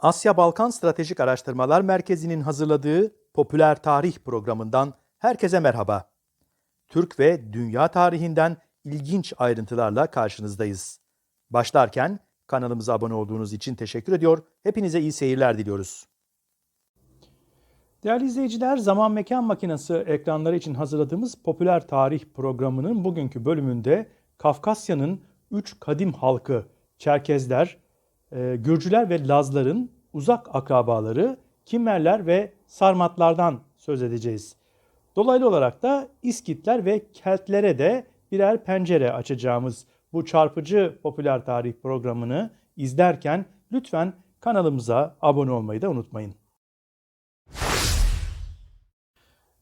Asya Balkan Stratejik Araştırmalar Merkezi'nin hazırladığı Popüler Tarih programından herkese merhaba. Türk ve dünya tarihinden ilginç ayrıntılarla karşınızdayız. Başlarken kanalımıza abone olduğunuz için teşekkür ediyor. Hepinize iyi seyirler diliyoruz. Değerli izleyiciler, Zaman Mekan Makinesi ekranları için hazırladığımız Popüler Tarih programının bugünkü bölümünde Kafkasya'nın üç kadim halkı Çerkezler, e, Gürcüler ve Lazların uzak akrabaları Kimmerler ve Sarmatlardan söz edeceğiz. Dolaylı olarak da İskitler ve Keltlere de birer pencere açacağımız bu çarpıcı popüler tarih programını izlerken lütfen kanalımıza abone olmayı da unutmayın.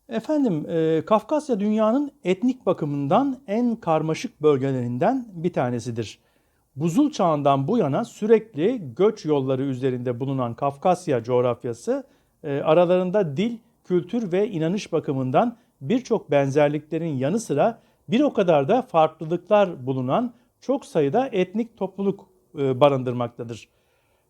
Efendim, e, Kafkasya dünyanın etnik bakımından en karmaşık bölgelerinden bir tanesidir. Buzul çağından bu yana sürekli göç yolları üzerinde bulunan Kafkasya coğrafyası e, aralarında dil, kültür ve inanış bakımından birçok benzerliklerin yanı sıra bir o kadar da farklılıklar bulunan çok sayıda etnik topluluk e, barındırmaktadır.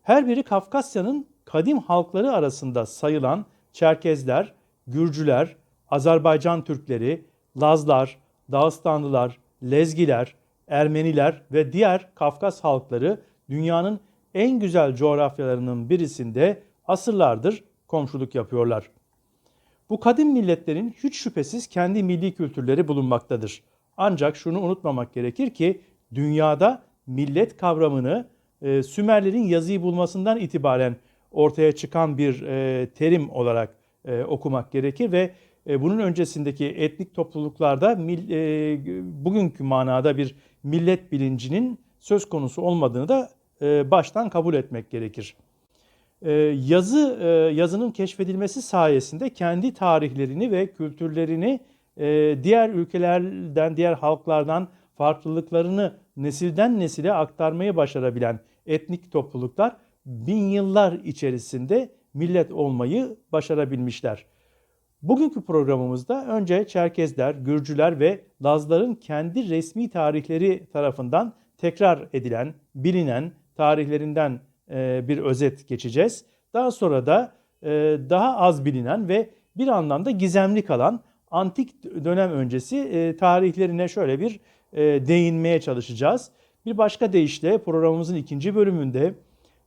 Her biri Kafkasya'nın kadim halkları arasında sayılan Çerkezler, Gürcüler, Azerbaycan Türkleri, Lazlar, Dağıstanlılar, Lezgiler, Ermeniler ve diğer Kafkas halkları dünyanın en güzel coğrafyalarının birisinde asırlardır komşuluk yapıyorlar. Bu kadim milletlerin hiç şüphesiz kendi milli kültürleri bulunmaktadır. Ancak şunu unutmamak gerekir ki dünyada millet kavramını e, Sümerlerin yazıyı bulmasından itibaren ortaya çıkan bir e, terim olarak e, okumak gerekir ve bunun öncesindeki etnik topluluklarda e, bugünkü manada bir millet bilincinin söz konusu olmadığını da e, baştan kabul etmek gerekir. E, yazı e, yazının keşfedilmesi sayesinde kendi tarihlerini ve kültürlerini e, diğer ülkelerden, diğer halklardan farklılıklarını nesilden nesile aktarmayı başarabilen etnik topluluklar bin yıllar içerisinde millet olmayı başarabilmişler. Bugünkü programımızda önce Çerkezler, Gürcüler ve Lazların kendi resmi tarihleri tarafından tekrar edilen, bilinen tarihlerinden e, bir özet geçeceğiz. Daha sonra da e, daha az bilinen ve bir anlamda gizemli kalan antik dönem öncesi e, tarihlerine şöyle bir değinmeye çalışacağız. Bir başka deyişle programımızın ikinci bölümünde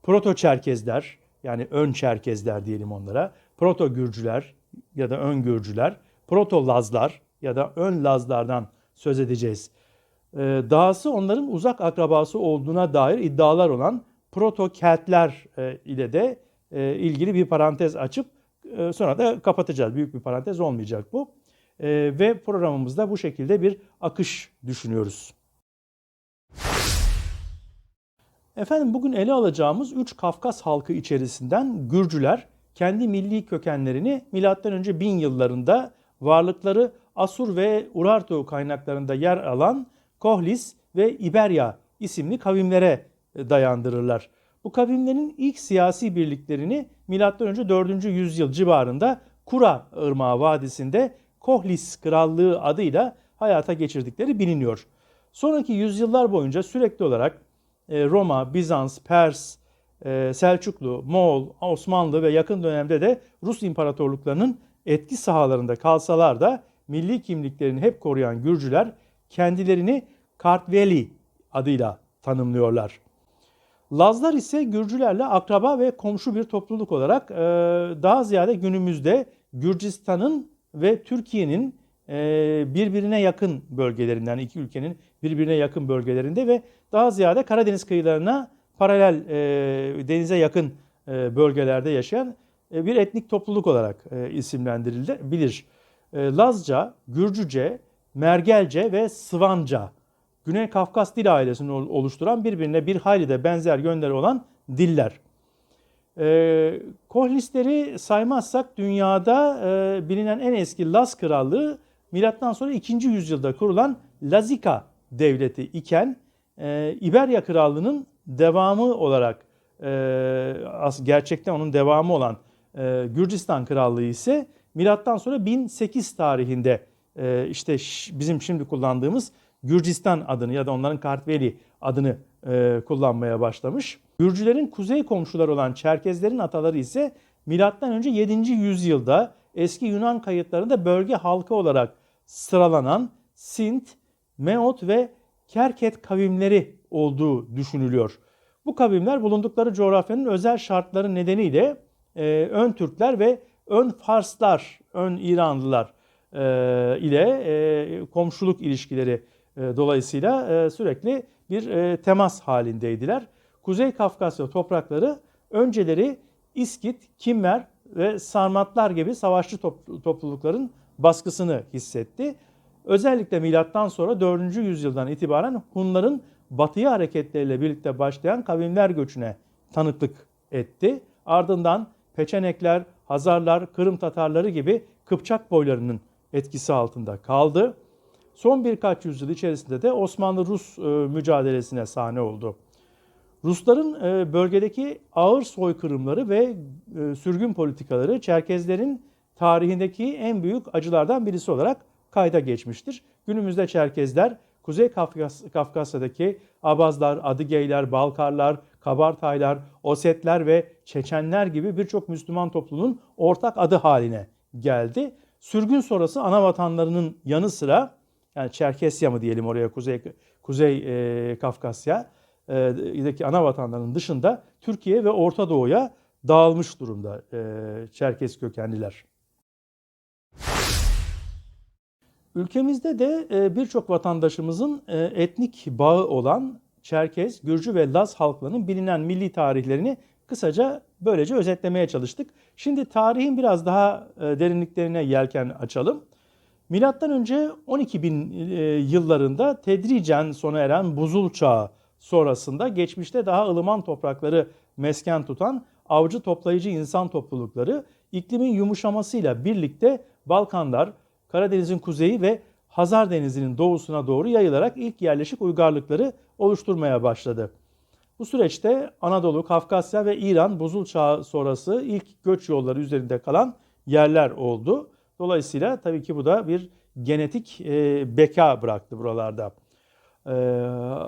Proto Çerkezler yani ön Çerkezler diyelim onlara, Proto Gürcüler, ya da ön Gürcüler, Proto Lazlar ya da ön Lazlardan söz edeceğiz. Ee, dahası onların uzak akrabası olduğuna dair iddialar olan Proto Keltler e, ile de e, ilgili bir parantez açıp e, sonra da kapatacağız. Büyük bir parantez olmayacak bu. Ve programımızda bu şekilde bir akış düşünüyoruz. Efendim bugün ele alacağımız 3 Kafkas halkı içerisinden Gürcüler kendi milli kökenlerini M.Ö. 1000 yıllarında varlıkları Asur ve Urartu kaynaklarında yer alan Kohlis ve İberya isimli kavimlere dayandırırlar. Bu kavimlerin ilk siyasi birliklerini M.Ö. 4. yüzyıl civarında Kura Irmağı Vadisi'nde Kohlis Krallığı adıyla hayata geçirdikleri biliniyor. Sonraki yüzyıllar boyunca sürekli olarak e, Roma, Bizans, Pers, e, Selçuklu, Moğol, Osmanlı ve yakın dönemde de Rus imparatorluklarının etki sahalarında kalsalar da milli kimliklerini hep koruyan Gürcüler kendilerini Kartveli adıyla tanımlıyorlar. Lazlar ise Gürcülerle akraba ve komşu bir topluluk olarak e, daha ziyade günümüzde Gürcistan'ın ve Türkiye'nin e, birbirine yakın bölgelerinden, iki ülkenin birbirine yakın bölgelerinde ve daha ziyade Karadeniz kıyılarına paralel e, denize yakın e, bölgelerde yaşayan e, bir etnik topluluk olarak e, isimlendirilebilir. E, Lazca, Gürcüce, Mergelce ve Sıvanca Güney Kafkas dil ailesini oluşturan birbirine bir hayli de benzer yönleri olan diller. E, Kohlisleri saymazsak dünyada e, bilinen en eski Laz krallığı milattan sonra 2. yüzyılda kurulan Lazika devleti iken e, İberya krallığının devamı olarak e, gerçekten onun devamı olan e, Gürcistan Krallığı ise milattan sonra 1008 tarihinde e, işte bizim şimdi kullandığımız Gürcistan adını ya da onların Kartveli adını kullanmaya başlamış. Gürcülerin kuzey komşuları olan Çerkezlerin ataları ise M.Ö. 7. yüzyılda eski Yunan kayıtlarında bölge halkı olarak sıralanan Sint, Meot ve Kerket kavimleri olduğu düşünülüyor. Bu kavimler bulundukları coğrafyanın özel şartları nedeniyle e, ön Türkler ve ön Farslar, ön İranlılar e, ile e, komşuluk ilişkileri e, dolayısıyla e, sürekli bir e, temas halindeydiler. Kuzey Kafkasya toprakları önceleri İskit, Kimmer ve Sarmatlar gibi savaşçı top- toplulukların baskısını hissetti. Özellikle milattan sonra 4. yüzyıldan itibaren Hunların batıya hareketleriyle birlikte başlayan kavimler göçüne tanıklık etti. Ardından Peçenekler, Hazarlar, Kırım Tatarları gibi Kıpçak boylarının etkisi altında kaldı. Son birkaç yüzyıl içerisinde de Osmanlı-Rus e, mücadelesine sahne oldu. Rusların e, bölgedeki ağır soykırımları ve e, sürgün politikaları Çerkezlerin tarihindeki en büyük acılardan birisi olarak kayda geçmiştir. Günümüzde Çerkezler Kuzey Kafkas, Kafkasya'daki Abazlar, Adıgeyler, Balkarlar, Kabartaylar, Osetler ve Çeçenler gibi birçok Müslüman toplumun ortak adı haline geldi. Sürgün sonrası ana vatanlarının yanı sıra yani Çerkesya mı diyelim oraya Kuzey Kuzey e, Kafkasya deki ana vatanlarının dışında Türkiye ve Orta Doğu'ya dağılmış durumda e, Çerkes kökenliler. Ülkemizde de e, birçok vatandaşımızın e, etnik bağı olan Çerkez, Gürcü ve Laz halklarının bilinen milli tarihlerini kısaca böylece özetlemeye çalıştık. Şimdi tarihin biraz daha e, derinliklerine yelken açalım. Milattan önce 12 bin yıllarında tedricen sona eren buzul çağı sonrasında geçmişte daha ılıman toprakları mesken tutan avcı toplayıcı insan toplulukları iklimin yumuşamasıyla birlikte Balkanlar, Karadeniz'in kuzeyi ve Hazar Denizi'nin doğusuna doğru yayılarak ilk yerleşik uygarlıkları oluşturmaya başladı. Bu süreçte Anadolu, Kafkasya ve İran buzul çağı sonrası ilk göç yolları üzerinde kalan yerler oldu. Dolayısıyla tabii ki bu da bir genetik e, beka bıraktı buralarda. Ee,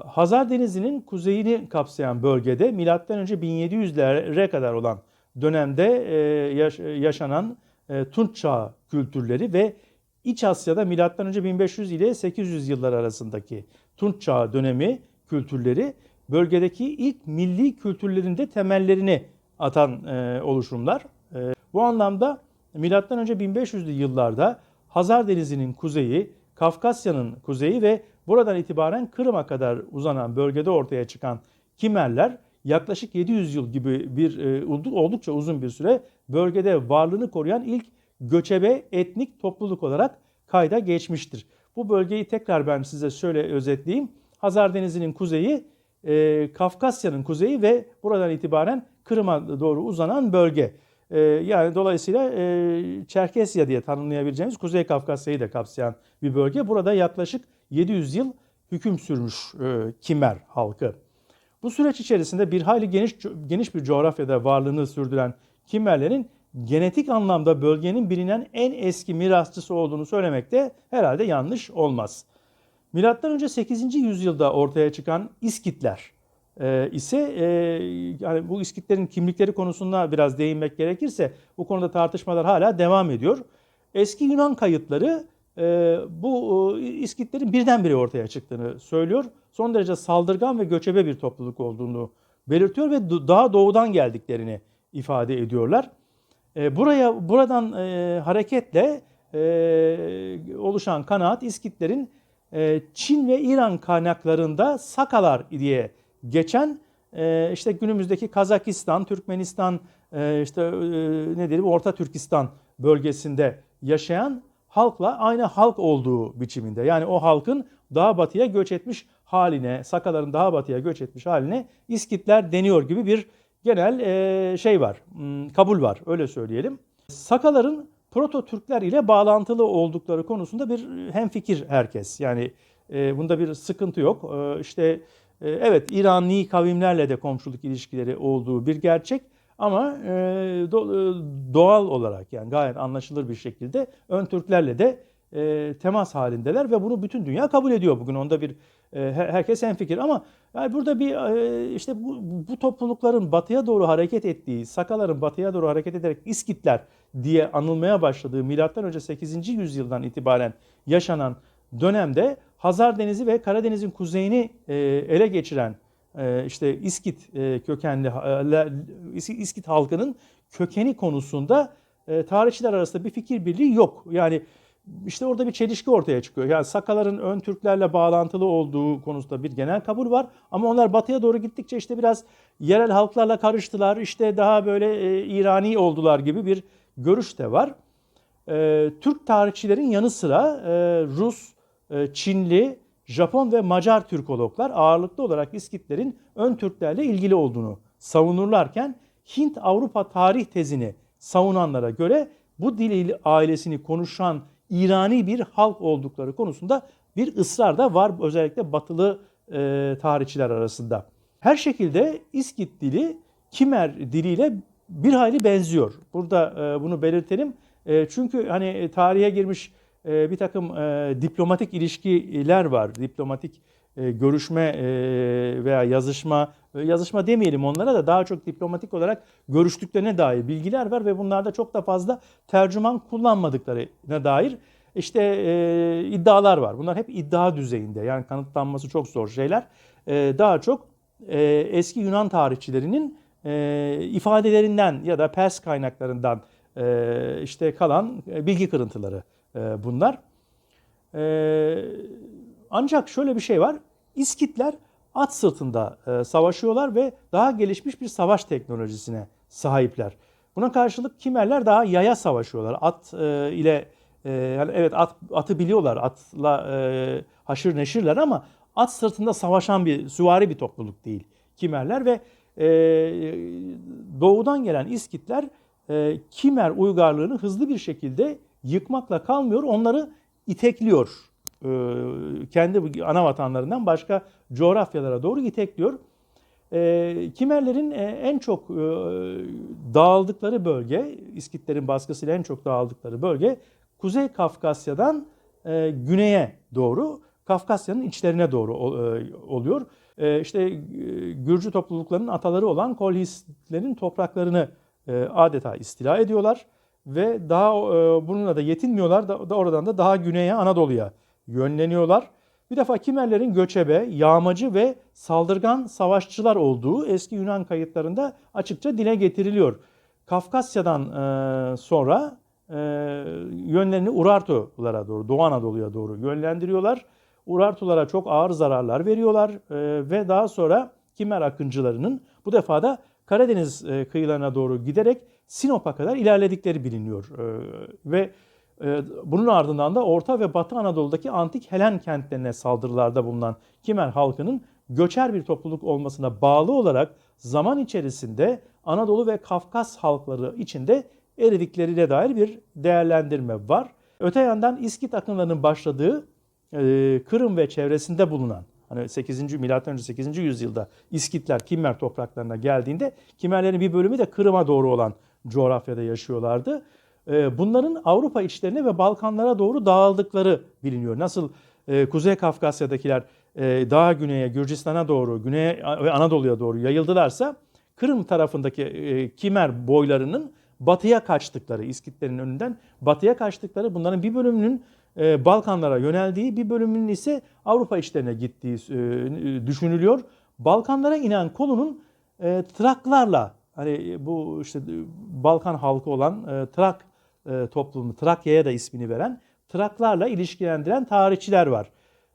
Hazar Denizi'nin kuzeyini kapsayan bölgede M.Ö. 1700'lere kadar olan dönemde e, yaş- yaşanan e, Tunç Çağı kültürleri ve İç Asya'da M.Ö. 1500 ile 800 yıllar arasındaki Tunç Çağı dönemi kültürleri bölgedeki ilk milli kültürlerinde temellerini atan e, oluşumlar. E, bu anlamda M.Ö. 1500'lü yıllarda Hazar Denizi'nin kuzeyi, Kafkasya'nın kuzeyi ve buradan itibaren Kırım'a kadar uzanan bölgede ortaya çıkan Kimerler yaklaşık 700 yıl gibi bir e, oldukça uzun bir süre bölgede varlığını koruyan ilk göçebe etnik topluluk olarak kayda geçmiştir. Bu bölgeyi tekrar ben size şöyle özetleyeyim. Hazar Denizi'nin kuzeyi, e, Kafkasya'nın kuzeyi ve buradan itibaren Kırım'a doğru uzanan bölge. E, yani dolayısıyla e, Çerkesya diye tanımlayabileceğimiz Kuzey Kafkasya'yı da kapsayan bir bölge. Burada yaklaşık 700 yıl hüküm sürmüş e, Kimer halkı. Bu süreç içerisinde bir hayli geniş geniş bir coğrafyada varlığını sürdüren Kimmerlerin genetik anlamda bölgenin bilinen en eski mirasçısı olduğunu söylemek de herhalde yanlış olmaz. Milattan önce 8. yüzyılda ortaya çıkan İskitler e, ise e, yani bu İskitlerin kimlikleri konusunda biraz değinmek gerekirse bu konuda tartışmalar hala devam ediyor. Eski Yunan kayıtları e, bu e, İskitlerin birdenbire ortaya çıktığını söylüyor. Son derece saldırgan ve göçebe bir topluluk olduğunu belirtiyor ve daha doğudan geldiklerini ifade ediyorlar. E, buraya buradan e, hareketle e, oluşan kanaat İskitlerin e, Çin ve İran kaynaklarında Sakalar diye geçen e, işte günümüzdeki Kazakistan, Türkmenistan, e, işte e, ne diyelim Orta Türkistan bölgesinde yaşayan halkla aynı halk olduğu biçiminde. Yani o halkın daha batıya göç etmiş haline, Sakaların daha batıya göç etmiş haline İskitler deniyor gibi bir genel şey var, hmm, kabul var öyle söyleyelim. Sakaların Proto Türkler ile bağlantılı oldukları konusunda bir hemfikir herkes. Yani bunda bir sıkıntı yok. E, işte e, evet İrani kavimlerle de komşuluk ilişkileri olduğu bir gerçek. Ama do, doğal olarak yani gayet anlaşılır bir şekilde ön Türklerle de temas halindeler ve bunu bütün dünya kabul ediyor bugün. Onda bir herkes hemfikir ama yani burada bir e, işte bu, bu toplulukların batıya doğru hareket ettiği, Sakaların batıya doğru hareket ederek İskitler diye anılmaya başladığı milattan önce 8. yüzyıldan itibaren yaşanan dönemde Hazar Denizi ve Karadeniz'in kuzeyini e, ele geçiren e, işte İskit kökenli İskit halkının kökeni konusunda tarihçiler arasında bir fikir birliği yok. Yani işte orada bir çelişki ortaya çıkıyor. Yani Sakaların ön Türklerle bağlantılı olduğu konusunda bir genel kabul var. Ama onlar batıya doğru gittikçe işte biraz yerel halklarla karıştılar. İşte daha böyle e, İrani oldular gibi bir görüş de var. E, Türk tarihçilerin yanı sıra e, Rus, e, Çinli, Japon ve Macar Türkologlar ağırlıklı olarak İskitlerin ön Türklerle ilgili olduğunu savunurlarken Hint-Avrupa tarih tezini savunanlara göre bu dil ailesini konuşan İrani bir halk oldukları konusunda bir ısrar da var özellikle batılı e, tarihçiler arasında. Her şekilde İskit dili Kimer diliyle bir hayli benziyor. Burada e, bunu belirtelim. E, çünkü hani e, tarihe girmiş e, bir takım e, diplomatik ilişkiler var. Diplomatik e, görüşme e, veya yazışma, yazışma demeyelim onlara da daha çok diplomatik olarak görüştüklerine dair bilgiler var ve bunlarda çok da fazla tercüman kullanmadıklarına dair işte e, iddialar var. Bunlar hep iddia düzeyinde yani kanıtlanması çok zor şeyler. E, daha çok e, eski Yunan tarihçilerinin e, ifadelerinden ya da Pers kaynaklarından e, işte kalan e, bilgi kırıntıları e, bunlar. E, ancak şöyle bir şey var. İskitler at sırtında e, savaşıyorlar ve daha gelişmiş bir savaş teknolojisine sahipler. Buna karşılık Kimerler daha yaya savaşıyorlar. At e, ile e, yani evet at, atı biliyorlar. Atla e, haşır neşirler ama at sırtında savaşan bir süvari bir topluluk değil Kimerler ve e, doğudan gelen İskitler e, Kimer uygarlığını hızlı bir şekilde yıkmakla kalmıyor. Onları itekliyor. E, kendi ana vatanlarından başka coğrafyalara doğru itekliyor. E, Kimerlerin e, en çok dağıldıkları bölge, İskitlerin baskısıyla en çok dağıldıkları bölge Kuzey Kafkasya'dan güneye doğru, Kafkasya'nın içlerine doğru oluyor. İşte Gürcü topluluklarının ataları olan Kolhislerin topraklarını adeta istila ediyorlar ve daha bununla da yetinmiyorlar da oradan da daha güneye Anadolu'ya yönleniyorlar. Bir defa Kimerlerin göçebe, yağmacı ve saldırgan savaşçılar olduğu eski Yunan kayıtlarında açıkça dile getiriliyor. Kafkasya'dan e, sonra e, yönlerini Urartulara doğru, Doğu Anadolu'ya doğru yönlendiriyorlar. Urartulara çok ağır zararlar veriyorlar e, ve daha sonra Kimer akıncılarının bu defa da Karadeniz kıyılarına doğru giderek Sinop'a kadar ilerledikleri biliniyor. Ve bunun ardından da Orta ve Batı Anadolu'daki antik Helen kentlerine saldırılarda bulunan Kimer halkının göçer bir topluluk olmasına bağlı olarak zaman içerisinde Anadolu ve Kafkas halkları içinde eridikleriyle dair bir değerlendirme var. Öte yandan İskit akınlarının başladığı e, Kırım ve çevresinde bulunan hani 8. milattan önce 8. yüzyılda İskitler Kimmer topraklarına geldiğinde Kimmerlerin bir bölümü de Kırım'a doğru olan coğrafyada yaşıyorlardı. E, bunların Avrupa içlerine ve Balkanlara doğru dağıldıkları biliniyor. Nasıl e, Kuzey Kafkasya'dakiler e, daha güneye Gürcistan'a doğru, güneye ve Anadolu'ya doğru yayıldılarsa Kırım tarafındaki e, Kimer boylarının batıya kaçtıkları, İskitlerin önünden batıya kaçtıkları, bunların bir bölümünün Balkanlara yöneldiği, bir bölümünün ise Avrupa içlerine gittiği düşünülüyor. Balkanlara inen kolunun Traklarla, hani bu işte Balkan halkı olan Trak e, toplumu, Trakya'ya da ismini veren Traklarla ilişkilendiren tarihçiler var.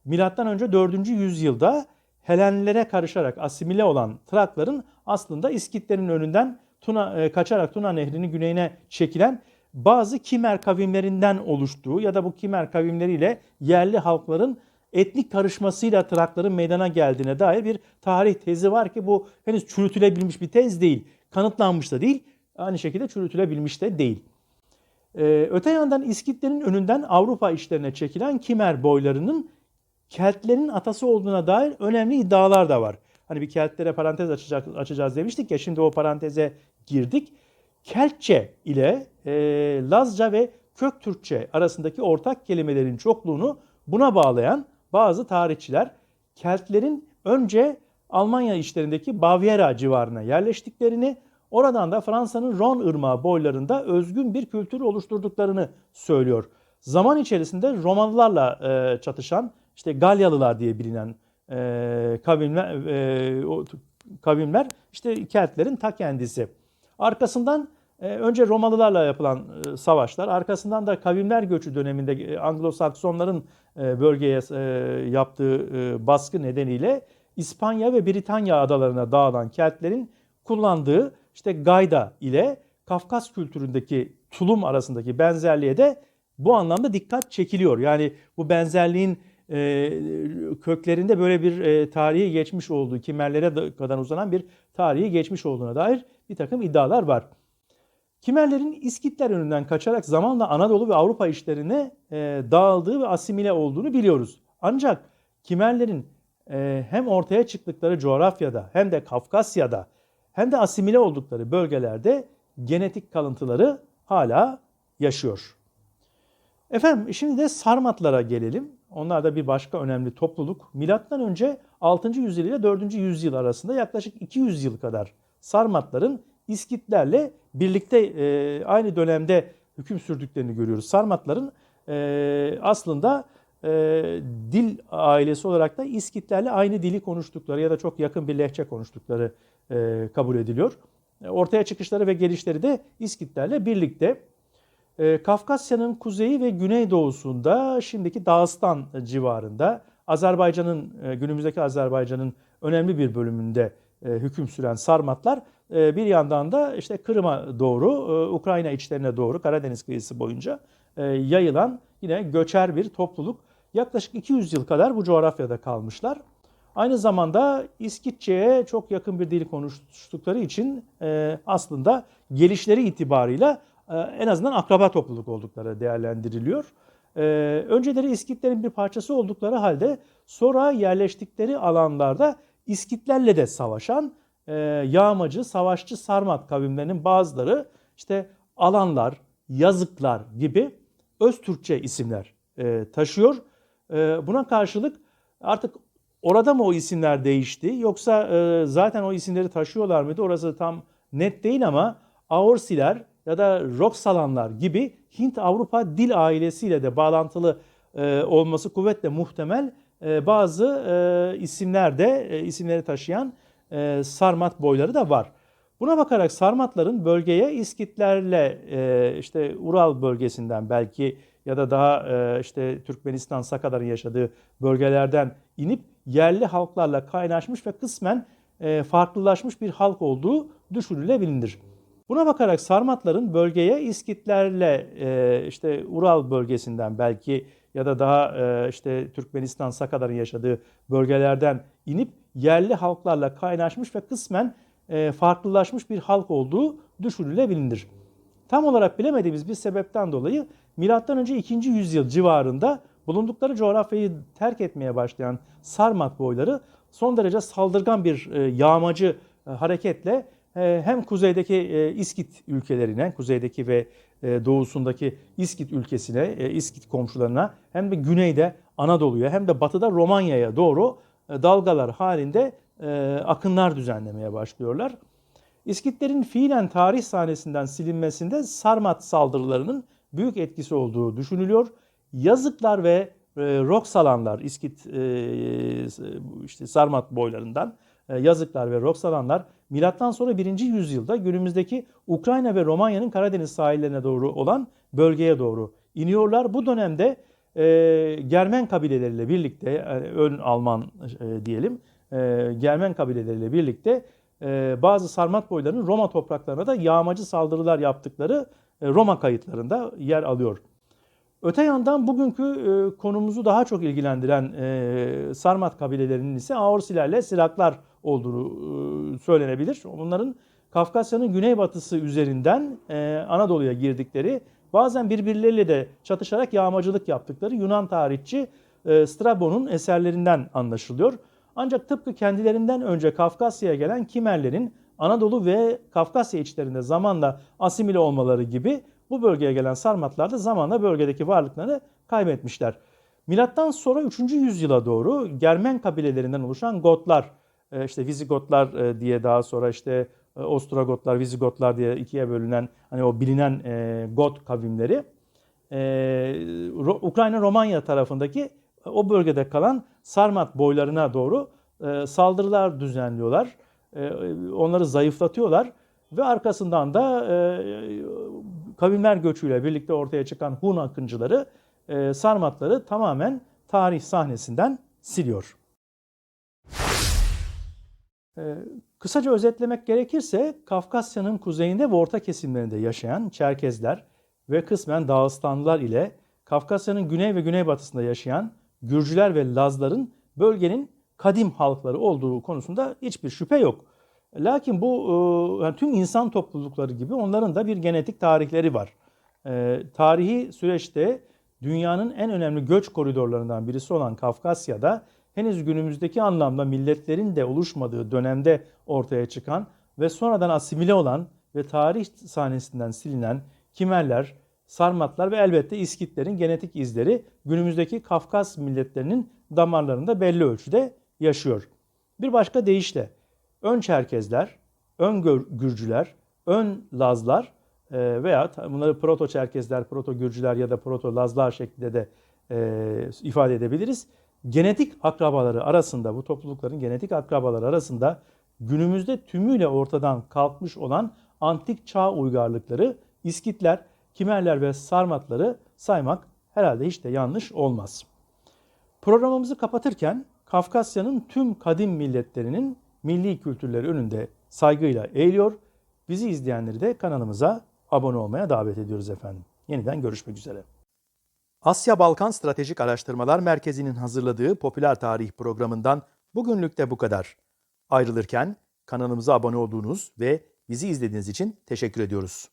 Milattan önce 4. yüzyılda Helenlere karışarak asimile olan Trakların aslında İskitlerin önünden Tuna e, kaçarak Tuna Nehri'nin güneyine çekilen bazı Kimer kavimlerinden oluştuğu ya da bu Kimer kavimleriyle yerli halkların etnik karışmasıyla Trakların meydana geldiğine dair bir tarih tezi var ki bu henüz çürütülebilmiş bir tez değil. Kanıtlanmış da değil. Aynı şekilde çürütülebilmiş de değil. Ee, öte yandan İskitlerin önünden Avrupa işlerine çekilen Kimer boylarının Keltlerin atası olduğuna dair önemli iddialar da var. Hani bir Keltlere parantez açacak, açacağız demiştik ya şimdi o paranteze girdik. Keltçe ile e, Lazca ve Kök Türkçe arasındaki ortak kelimelerin çokluğunu buna bağlayan bazı tarihçiler Keltlerin önce Almanya içlerindeki Bavyera civarına yerleştiklerini, oradan da Fransa'nın Ron Irmağı boylarında özgün bir kültür oluşturduklarını söylüyor. Zaman içerisinde Romalılarla e, çatışan, işte Galyalılar diye bilinen e, kavimler, e, o kavimler işte Keltlerin ta kendisi. Arkasından e, önce Romalılarla yapılan e, savaşlar, arkasından da kavimler göçü döneminde e, Anglo-Saksonların e, bölgeye e, yaptığı e, baskı nedeniyle İspanya ve Britanya adalarına dağılan Keltlerin kullandığı işte gayda ile Kafkas kültüründeki tulum arasındaki benzerliğe de bu anlamda dikkat çekiliyor. Yani bu benzerliğin e, köklerinde böyle bir e, tarihi geçmiş olduğu, Kimerlere kadar uzanan bir tarihi geçmiş olduğuna dair bir takım iddialar var. Kimerlerin İskitler önünden kaçarak zamanla Anadolu ve Avrupa işlerine e, dağıldığı ve asimile olduğunu biliyoruz. Ancak Kimerlerin e, hem ortaya çıktıkları coğrafyada hem de Kafkasya'da hem de asimile oldukları bölgelerde genetik kalıntıları hala yaşıyor. Efendim şimdi de Sarmatlara gelelim. Onlar da bir başka önemli topluluk. Milattan önce 6. yüzyıl ile 4. yüzyıl arasında yaklaşık 200 yıl kadar Sarmatların İskitlerle birlikte e, aynı dönemde hüküm sürdüklerini görüyoruz. Sarmatların e, aslında e, dil ailesi olarak da İskitlerle aynı dili konuştukları ya da çok yakın bir lehçe konuştukları e, kabul ediliyor. E, ortaya çıkışları ve gelişleri de İskitlerle birlikte. E, Kafkasya'nın kuzeyi ve güneydoğusunda şimdiki Dağıstan civarında Azerbaycan'ın e, günümüzdeki Azerbaycan'ın önemli bir bölümünde e, hüküm süren Sarmatlar e, bir yandan da işte Kırım'a doğru, e, Ukrayna içlerine doğru Karadeniz kıyısı boyunca e, yayılan yine göçer bir topluluk. Yaklaşık 200 yıl kadar bu coğrafyada kalmışlar. Aynı zamanda İskitçe'ye çok yakın bir dil konuştukları için aslında gelişleri itibarıyla en azından akraba topluluk oldukları değerlendiriliyor. Önceleri İskitlerin bir parçası oldukları halde sonra yerleştikleri alanlarda İskitlerle de savaşan e, yağmacı, savaşçı Sarmat kavimlerinin bazıları işte alanlar, yazıklar gibi öz Türkçe isimler e, taşıyor. E, buna karşılık artık orada mı o isimler değişti yoksa e, zaten o isimleri taşıyorlar mıydı orası tam net değil ama Aorsiler ya da Roksalanlar gibi Hint-Avrupa dil ailesiyle de bağlantılı e, olması kuvvetle muhtemel e, bazı e, isimler de e, isimleri taşıyan e, Sarmat boyları da var. Buna bakarak Sarmatların bölgeye İskitlerle e, işte Ural bölgesinden belki ya da daha e, işte Türkmenistan, Sakaların yaşadığı bölgelerden inip yerli halklarla kaynaşmış ve kısmen e, farklılaşmış bir halk olduğu düşünülebilir. Buna bakarak Sarmatların bölgeye İskitlerle e, işte Ural bölgesinden belki ya da daha e, işte Türkmenistan, Sakaların yaşadığı bölgelerden inip yerli halklarla kaynaşmış ve kısmen farklılaşmış bir halk olduğu düşünülebilir. Tam olarak bilemediğimiz bir sebepten dolayı M.Ö. 2. yüzyıl civarında bulundukları coğrafyayı terk etmeye başlayan Sarmat boyları son derece saldırgan bir e, yağmacı e, hareketle e, hem kuzeydeki İskit ülkelerine, kuzeydeki ve doğusundaki İskit ülkesine, İskit komşularına hem de güneyde Anadolu'ya hem de batıda Romanya'ya doğru dalgalar halinde akınlar düzenlemeye başlıyorlar. İskitlerin fiilen tarih sahnesinden silinmesinde Sarmat saldırılarının büyük etkisi olduğu düşünülüyor. Yazıklar ve e, Roksalanlar, İskit işte Sarmat boylarından Yazıklar ve Roksalanlar milattan sonra 1. yüzyılda günümüzdeki Ukrayna ve Romanya'nın Karadeniz sahillerine doğru olan bölgeye doğru iniyorlar. Bu dönemde e, Germen kabileleriyle birlikte, yani ön Alman e, diyelim, e, Germen kabileleriyle birlikte e, bazı sarmat boylarının Roma topraklarına da yağmacı saldırılar yaptıkları e, Roma kayıtlarında yer alıyor. Öte yandan bugünkü e, konumuzu daha çok ilgilendiren e, Sarmat kabilelerinin ise Aorsilerle Siraklar olduğunu e, söylenebilir. Bunların Kafkasya'nın güneybatısı üzerinden e, Anadolu'ya girdikleri bazen birbirleriyle de çatışarak yağmacılık yaptıkları Yunan tarihçi e, Strabon'un eserlerinden anlaşılıyor. Ancak tıpkı kendilerinden önce Kafkasya'ya gelen Kimerlerin Anadolu ve Kafkasya içlerinde zamanla asimile olmaları gibi bu bölgeye gelen Sarmatlar da zamanla bölgedeki varlıklarını kaybetmişler. Milattan sonra 3. yüzyıla doğru Germen kabilelerinden oluşan Gotlar, e, işte Vizigotlar e, diye daha sonra işte e, Ostrogotlar, Vizigotlar diye ikiye bölünen hani o bilinen Got kavimleri Ukrayna Romanya tarafındaki o bölgede kalan Sarmat boylarına doğru saldırılar düzenliyorlar. Onları zayıflatıyorlar ve arkasından da kavimler göçüyle birlikte ortaya çıkan Hun akıncıları e, Sarmatları tamamen tarih sahnesinden siliyor. E, kısaca özetlemek gerekirse Kafkasya'nın kuzeyinde ve orta kesimlerinde yaşayan Çerkezler ve kısmen Dağıstanlılar ile Kafkasya'nın güney ve güneybatısında yaşayan Gürcüler ve Lazların bölgenin kadim halkları olduğu konusunda hiçbir şüphe yok. Lakin bu e, yani tüm insan toplulukları gibi onların da bir genetik tarihleri var. E, tarihi süreçte dünyanın en önemli göç koridorlarından birisi olan Kafkasya'da henüz günümüzdeki anlamda milletlerin de oluşmadığı dönemde ortaya çıkan ve sonradan asimile olan ve tarih sahnesinden silinen Kimerler, Sarmatlar ve elbette İskitlerin genetik izleri günümüzdeki Kafkas milletlerinin damarlarında belli ölçüde yaşıyor. Bir başka deyişle ön Çerkezler, ön Gür- Gürcüler, ön Lazlar e, veya bunları Proto Çerkezler, Proto Gürcüler ya da Proto Lazlar şeklinde de e, ifade edebiliriz. Genetik akrabaları arasında, bu toplulukların genetik akrabaları arasında günümüzde tümüyle ortadan kalkmış olan antik çağ uygarlıkları, İskitler, Kimerler ve Sarmatları saymak herhalde hiç de yanlış olmaz. Programımızı kapatırken Kafkasya'nın tüm kadim milletlerinin milli kültürleri önünde saygıyla eğiliyor. Bizi izleyenleri de kanalımıza abone olmaya davet ediyoruz efendim. Yeniden görüşmek üzere. Asya Balkan Stratejik Araştırmalar Merkezi'nin hazırladığı popüler tarih programından bugünlük de bu kadar. Ayrılırken kanalımıza abone olduğunuz ve bizi izlediğiniz için teşekkür ediyoruz.